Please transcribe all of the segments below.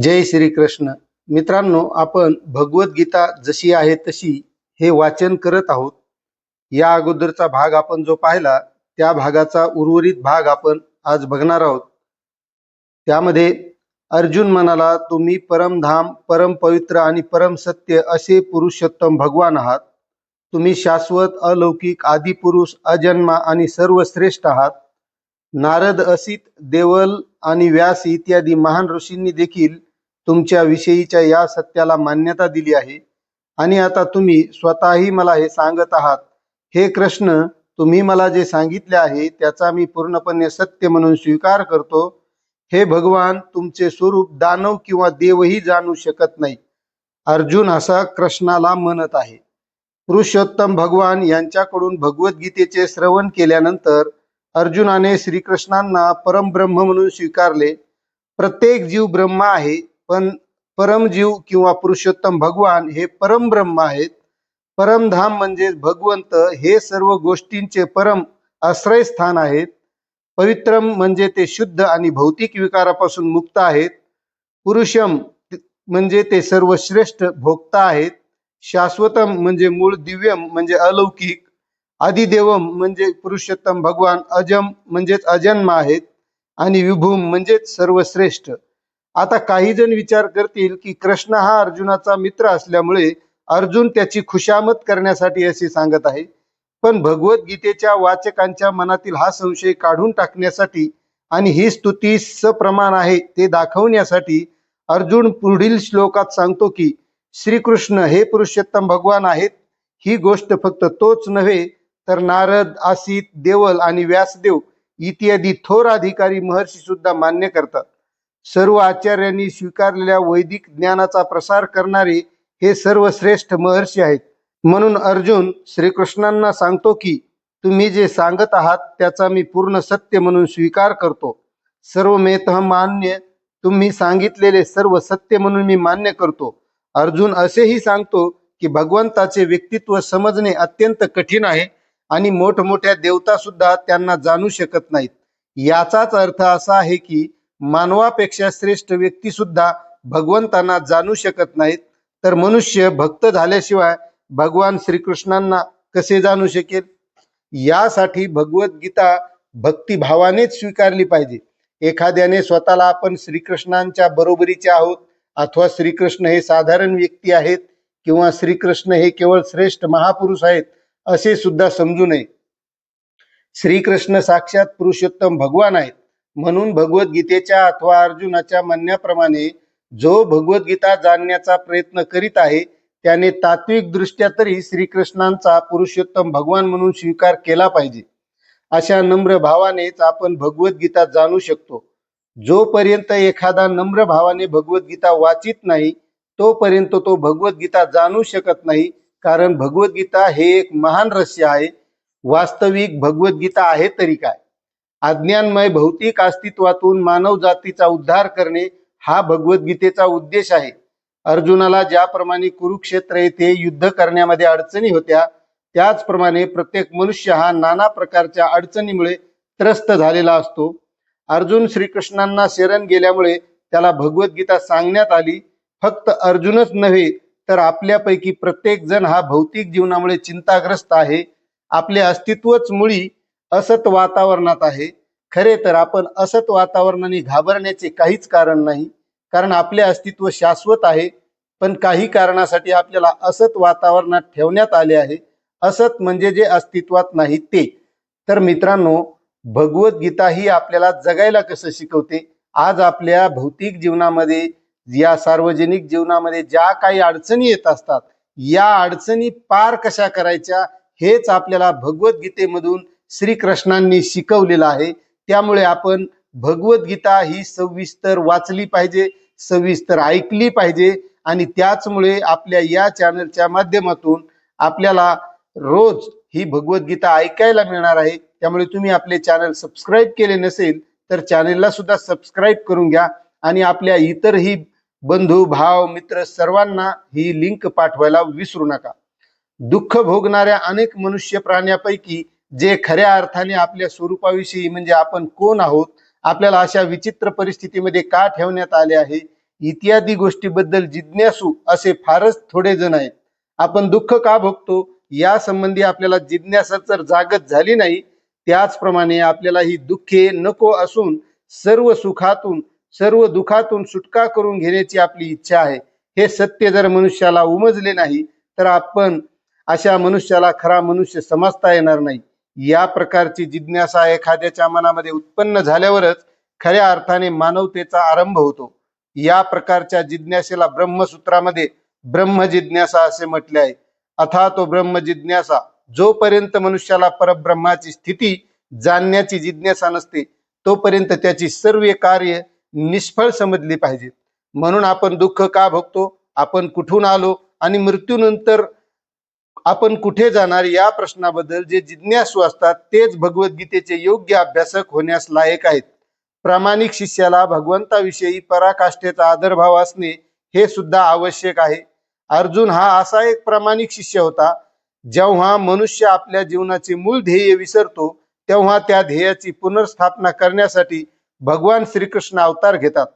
जय श्रीकृष्ण. मित्रांनो आपण भगवद्गीता जशी आहे तशी हे वाचन करत आहोत. या अगोदरचा भाग आपण जो पाहिला त्या भागाचा उर्वरित भाग आपण आज बघणार आहोत. त्यामध्ये अर्जुन म्हणाला तुम्ही परमधाम परम पवित्र आणि परम सत्य असे पुरुषोत्तम भगवान आहात. तुम्ही शाश्वत अलौकिक आदिपुरुष अजन्मा आणि सर्वश्रेष्ठ आहात. नारद असित देवल आणि व्यास इत्यादी महान ऋषींनी देखील तुमच्या विषयीच्या या सत्याला मान्यता दिली आहे. आणि आता तुम्ही स्वतःही मला हे सांगत आहात. हे कृष्ण तुम्ही मला जे सांगितले आहे त्याचा मी पूर्णपणे सत्य म्हणून स्वीकार करतो. हे भगवान तुमचे स्वरूप दानव किंवा देवही जाणू शकत नाही. अर्जुन असा कृष्णाला म्हणत आहे. पुरुषोत्तम भगवान यांच्याकडून भगवद्गीतेचे श्रवण केल्यानंतर अर्जुनाने श्रीकृष्णांना परमब्रह्म म्हणून स्वीकारले. प्रत्येक जीव ब्रह्म आहे पण परमजीव किंवा पुरुषोत्तम भगवान हे परमब्रह्म आहेत. परमधाम म्हणजे भगवंत हे सर्व गोष्टींचे परम आश्रयस्थान आहेत. पवित्रम म्हणजे ते शुद्ध आणि भौतिक विकारापासून मुक्त आहेत. पुरुषम म्हणजे ते सर्वश्रेष्ठ भोक्ता आहेत. शाश्वतम म्हणजे मूळ दिव्यम म्हणजे अलौकिक आदिदेवम म्हणजे पुरुषोत्तम भगवान अजम म्हणजेच अजन्म आहेत आणि विभूम म्हणजेच सर्वश्रेष्ठ. आता काही जण विचार करतील की कृष्ण हा अर्जुनाचा मित्र असल्यामुळे अर्जुन त्याची खुशामत करण्यासाठी असे सांगत आहे. पण भगवद्गीतेच्या वाचकांच्या मनातील हा संशय काढून टाकण्यासाठी आणि ही स्तुती सप्रमाण आहे ते दाखवण्यासाठी अर्जुन पुढील श्लोकात सांगतो की श्रीकृष्ण हे पुरुषोत्तम भगवान आहेत. ही गोष्ट फक्त तोच नव्हे तर नारद आसित देवल आणि व्यासदेव इत्यादी थोर अधिकारी महर्षी सुद्धा मान्य करतात. सर्व आचार्यांनी स्वीकारलेल्या वैदिक ज्ञानाचा प्रसार करणारे हे सर्व श्रेष्ठ महर्षी आहेत. म्हणून अर्जुन श्रीकृष्णांना सांगतो की तुम्ही जे सांगत आहात त्याचा मी पूर्ण सत्य म्हणून स्वीकार करतो. सर्व मेत मान्य तुम्ही सांगितलेले सर्व सत्य म्हणून मी मान्य करतो. अर्जुन असेही सांगतो की भगवंताचे व्यक्तित्व समजणे अत्यंत कठीण आहे. आणि मोठमोठ्या देवता सुद्धा त्यांना जाणू शकत नाहीत. याचाच अर्थ असा आहे की मानवापेक्षा श्रेष्ठ व्यक्ती सुद्धा भगवंतांना जाणू शकत नाहीत. तर मनुष्य भक्त झाल्याशिवाय भगवान श्रीकृष्णांना कसे जाणू शकेल? यासाठी भगवद्गीता भक्तिभावानेच स्वीकारली पाहिजे. एखाद्याने स्वतःला आपण श्रीकृष्णांच्या बरोबरीचे आहोत अथवा श्रीकृष्ण हे साधारण व्यक्ती आहेत किंवा श्रीकृष्ण हे केवळ श्रेष्ठ महापुरुष आहेत असे सुद्धा समजू नये. श्रीकृष्ण साक्षात पुरुषोत्तम भगवान आहेत. म्हणून भगवद्गीतेच्या अथवा अर्जुनाच्या म्हणण्याप्रमाणे जो भगवद्गीता जाणण्याचा प्रयत्न करीत आहे त्याने तात्विक दृष्ट्या तरी श्रीकृष्णांचा पुरुषोत्तम भगवान म्हणून स्वीकार केला पाहिजे. अशा नम्र भावानेच आपण भगवद्गीता जाणू शकतो. जोपर्यंत एखादा नम्र भावाने भगवद्गीता वाचित नाही तोपर्यंत तो भगवद्गीता जाणू शकत नाही कारण भगवद्गीता हे एक महान रहस्य आहे. वास्तविक भगवद्गीता आहे तरी काय? अज्ञानमय भौतिक अस्तित्वातून मानव जातीचा उद्धार करणे हा भगवद्गीतेचा उद्देश आहे. अर्जुनाला ज्याप्रमाणे कुरुक्षेत्र येथे युद्ध करण्यामध्ये अडचणी होत्या त्याचप्रमाणे प्रत्येक मनुष्य हा नाना प्रकारच्या अडचणीमुळे त्रस्त झालेला असतो. अर्जुन श्रीकृष्णांना शरण गेल्यामुळे त्याला भगवद्गीता सांगण्यात आली. फक्त अर्जुनच नव्हे तर आपल्यापैकी प्रत्येक जण हा भौतिक जीवनामुळे चिंताग्रस्त आहे. आपले अस्तित्वच मुळी असत वातावरणात आहे. खरे तर आपण असत वातावरणाने घाबरण्याचे काहीच कारण नाही. कारण आपले अस्तित्व शाश्वत आहे. पण काही कारणासाठी आपल्याला असत वातावरणात ठेवण्यात आले आहे. असत म्हणजे जे अस्तित्वात नाही ते. तर मित्रांनो भगवद्गीता ही आपल्याला जगायला कसं शिकवते? आज आपल्या भौतिक जीवनामध्ये या सार्वजनिक जीवनामध्ये ज्या काही अडचणी येत असतात या अडचणी पार कशा करायच्या हेच आपल्याला भगवद्गीतेमधून श्रीकृष्णांनी शिकवलेलं आहे. त्यामुळे आपण भगवद्गीता ही सविस्तर वाचली पाहिजे सविस्तर ऐकली पाहिजे आणि त्याचमुळे आपल्या या चॅनलच्या माध्यमातून आपल्याला रोज ही भगवद्गीता ऐकायला मिळणार आहे. त्यामुळे तुम्ही आपले चॅनल सबस्क्राईब केले नसेल तर चॅनलला सुद्धा सबस्क्राईब करून घ्या आणि आपल्या इतरही बंधू भाव मित्र सर्वांना ही लिंक पाठवायला विसरू नका. दुःख भोगणाऱ्या अनेक मनुष्य प्राण्यापैकी जे खऱ्या अर्थाने आपल्या स्वरूपाविषयी म्हणजे आपण कोण आहोत आपल्याला अशा विचित्र परिस्थितीमध्ये का ठेवण्यात आले आहे इत्यादी गोष्टीबद्दल जिज्ञासू असे फारच थोडे जण आहेत. आपण दुःख का भोगतो या संबंधी आपल्याला जिज्ञासा जर जागत झाली नाही त्याचप्रमाणे आपल्याला ही दुःखे नको असून सर्व सुखातून सर्व दुखातून सुटका करून घेण्याची आपली इच्छा आहे. हे सत्य जर मनुष्याला उमजले नाही तर आपण अशा मनुष्याला खरा मनुष्य समजता येणार नाही. या प्रकारची जिज्ञासा एखाद्याच्या मनामध्ये उत्पन्न झाल्यावरच खऱ्या अर्थाने मानवतेचा आरंभ होतो. या प्रकारच्या जिज्ञासेला ब्रह्मसूत्रामध्ये ब्रह्म जिज्ञासा असे म्हटले आहे. अथा तो ब्रह्म जिज्ञासा जोपर्यंत मनुष्याला परब्रह्माची स्थिती जाणण्याची जिज्ञासा नसते तोपर्यंत त्याची सर्व कार्य निष्फळ समजली पाहिजेत म्हणून आपण दुःख का भोगतो? आपण कुठून आलो? आणि मृत्यूनंतर आपण कुठे जाणार? या प्रश्नाबद्दल जे जिज्ञासू असतात तेच भगवद्गीतेचे योग्य अभ्यासक होण्यास लायक आहेत. प्रामाणिक शिष्याला भगवंताविषयी पराकाष्ठेचा आदरभाव असणे हे सुद्धा आवश्यक आहे. अर्जुन हा असा एक प्रामाणिक शिष्य होता जेव्हा मनुष्य आपल्या जीवनाचे मूळ ध्येय विसरतो तेव्हा त्या ध्येयाची पुनर्स्थापना करण्यासाठी भगवान श्रीकृष्ण अवतार घेतात.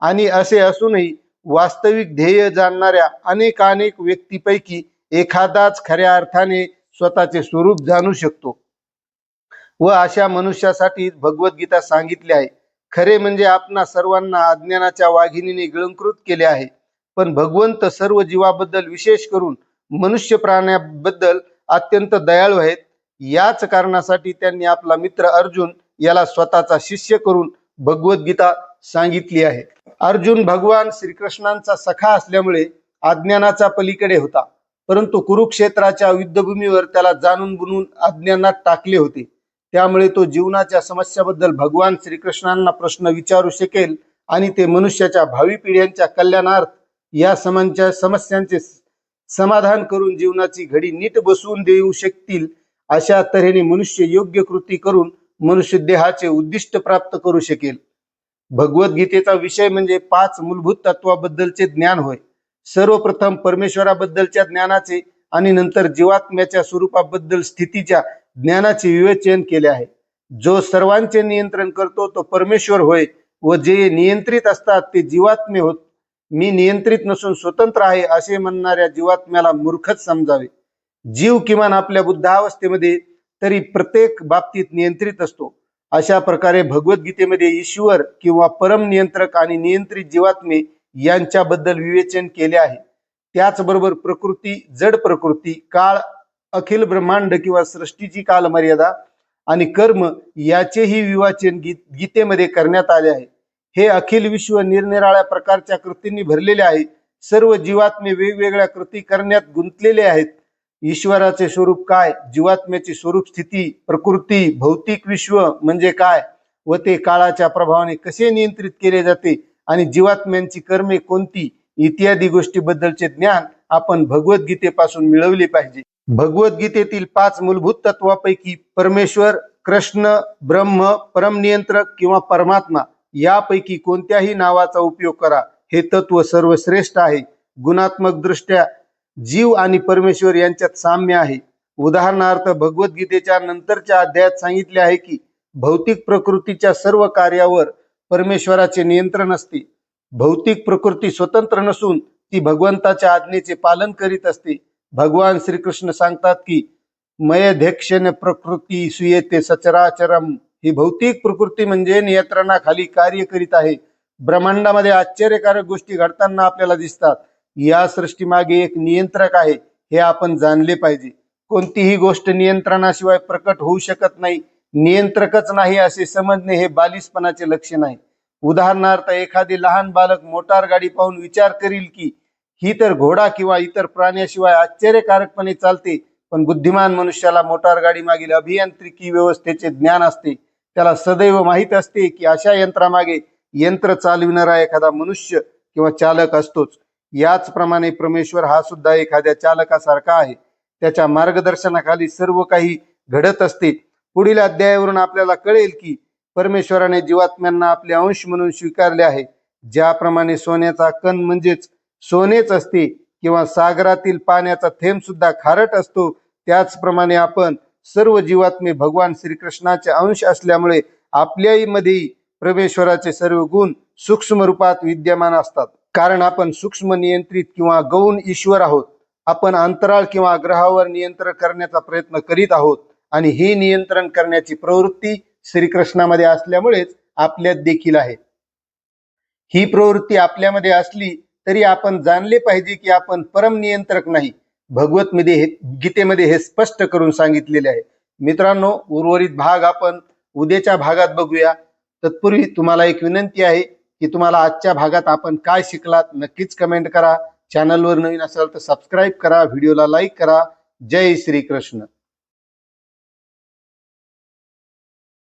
आणि असे असूनही वास्तविक ध्येय जाणणाऱ्या अनेकानेक व्यक्तीपैकी एखादाच खऱ्या अर्थाने स्वतःचे स्वरूप जाणू शकतो. व अशा मनुष्यासाठी भगवद्गीता सांगितले आहे. खरे म्हणजे आपणा सर्वांना अज्ञानाच्या वाघिणीने गिळंकृत केले आहे. पण भगवंत सर्व जीवाबद्दल विशेष करून मनुष्य प्राण्याबद्दल अत्यंत दयाळू आहेत. याच कारणासाठी त्यांनी आपला मित्र अर्जुन याला स्वतःचा शिष्य करून भगवद्गीता सांगितली आहे. अर्जुन भगवान श्रीकृष्णांचा सखा असल्यामुळे अज्ञानाचा पलीकडे होता. परंतु कुरुक्षेत्राच्या युद्धभूमीवर त्याला जाणून बुनून अज्ञानात टाकले होते. त्यामुळे तो जीवनाच्या समस्याबद्दल भगवान श्रीकृष्णांना प्रश्न विचारू शकेल आणि ते मनुष्याच्या भावी पिढ्यांच्या कल्याणार्थ या समांच्या समस्यांचे समाधान करून जीवनाची घडी नीट बसवून देऊ शकतील अशा तऱ्हेने मनुष्य योग्य कृती करून मनुष्य देहाचे उद्दिष्ट प्राप्त करू शकेल. भगवद्गीतेचा विषय म्हणजे पाच मूलभूत तत्वाबद्दलचे ज्ञान होय. सर्वप्रथम परमेश्वराबद्दलच्या ज्ञानाचे आणि नंतर जीवात्म्याच्या स्वरूपाबद्दल स्थितीच्या ज्ञानाचे विवेचन केले आहे. जो सर्वांचे नियंत्रण करतो तो परमेश्वर होय व जे नियंत्रित असतात ते जीवात्मे होत. मी नियंत्रित नसून स्वतंत्र आहे असे म्हणणाऱ्या जीवात्म्याला मूर्खच समजावे. जीव किमान आपल्या बुद्धावस्थेमध्ये तरी प्रत्येक बाबतीत नियंत्रित असतो. अशा प्रकारे भगवद्गीतेमध्ये ईश्वर किंवा परम नियंत्रक आणि नियंत्रित जीवात्मे यांच्याबद्दल विवेचन केले आहे. त्याचबरोबर प्रकृती जड प्रकृती काळ अखिल ब्रह्मांड किंवा सृष्टीची कालमर्यादा आणि कर्म याचेही विवाचन गीत गीतेमध्ये करण्यात आले आहे. हे अखिल विश्व निरनिराळ्या प्रकारच्या कृतींनी भरलेले आहे. सर्व जीवात्मे वेगवेगळ्या कृती करण्यात गुंतलेले आहेत. ईश्वराचे स्वरूप काय? जीवात्म्याची स्वरूप स्थिती प्रकृती भौतिक विश्व म्हणजे काय? व ते काळाच्या प्रभावाने कसे नियंत्रित केले जाते? आणि जीवात्म्यांची कर्मे कोणती? इत्यादी गोष्टीबद्दलचे ज्ञान आपण भगवद्गीतेपासून मिळवले पाहिजे. भगवद्गीतेतील पाच मूलभूत तत्वापैकी परमेश्वर कृष्ण ब्रह्म परमनियंत्रक किंवा परमात्मा यापैकी कोणत्याही नावाचा उपयोग करा. हे तत्व सर्वश्रेष्ठ आहे. गुणात्मक दृष्ट्या जीव आणि परमेश्वर यांच्यात साम्य आहे. उदाहरणार्थ भगवद्गीतेच्या नंतरच्या अध्यायात सांगितले आहे की भौतिक प्रकृतीच्या सर्व कार्यावर परमेश्वराचे नियंत्रण असते. भौतिक प्रकृती स्वतंत्र नसून ती भगवंताच्या आज्ञेचे पालन करीत असते. भगवान श्रीकृष्ण सांगतात की मयध्यक्षण प्रकृती सुयेते सचराचरम. ही भौतिक प्रकृती म्हणजे नियंत्रणाखाली कार्य करीत आहे. ब्रह्मांडामध्ये आश्चर्यकारक गोष्टी घडताना आपल्याला दिसतात. या सृष्टीमागे एक नियंत्रक आहे हे आपण जाणले पाहिजे. कोणतीही गोष्ट नियंत्रणाशिवाय प्रकट होऊ शकत नाही. नियंत्रकच नाही असे समजणे हे बालिसपणाचे लक्षण आहे. उदाहरणार्थ एखादे लहान बालक मोटार गाडी पाहून विचार करील की ही तर घोडा किंवा इतर प्राण्याशिवाय आश्चर्यकारकपणे चालते पण बुद्धिमान मनुष्याला मोटार गाडी मागील अभियांत्रिकी व्यवस्थेचे ज्ञान असते. त्याला सदैव माहीत असते की अशा यंत्रामागे यंत्र चालविणारा एखादा मनुष्य किंवा चालक असतोच. याचप्रमाणे परमेश्वर हा सुद्धा एखाद्या चालकासारखा आहे. त्याच्या मार्गदर्शनाखाली सर्व काही घडत असते. पुढील अध्यायावरून आपल्याला कळेल की परमेश्वराने जीवात्म्यांना आपले अंश म्हणून स्वीकारले आहे. ज्याप्रमाणे सोन्याचा कण म्हणजेच सोनेच असते किंवा सागरातील पाण्याचा थेंब सुद्धा खारट असतो त्याचप्रमाणे आपण सर्व जीवात्मे भगवान श्रीकृष्णाचे अंश असल्यामुळे आपल्याही मध्ये परमेश्वराचे सर्व गुण सूक्ष्म रूपात विद्यमान असतात. कारण आपण सूक्ष्म नियंत्रित किंवा गौण ईश्वर आहोत. आपण अंतराळ किंवा ग्रहावर नियंत्रण करण्याचा प्रयत्न करीत आहोत आणि हे नियंत्रण करण्याची प्रवृत्ती श्रीकृष्णामध्ये असल्यामुळेच आपल्यात देखील आहे. ही प्रवृत्ती आपल्यामध्ये असली तरी आपण जाणले पाहिजे की आपण परम नियंत्रक नाही. भगवत मध्ये हे गीतेमध्ये हे स्पष्ट करून सांगितलेले आहे. मित्रांनो उर्वरित भाग आपण उद्याच्या भागात बघूया. तत्पूर्वी तुम्हाला एक विनंती आहे की तुम्हाला आजच्या भागात आपण काय शिकलात नक्कीच कमेंट करा. चॅनलवर नवीन असाल तर सबस्क्राईब करा व्हिडिओला लाईक करा. जय श्री कृष्ण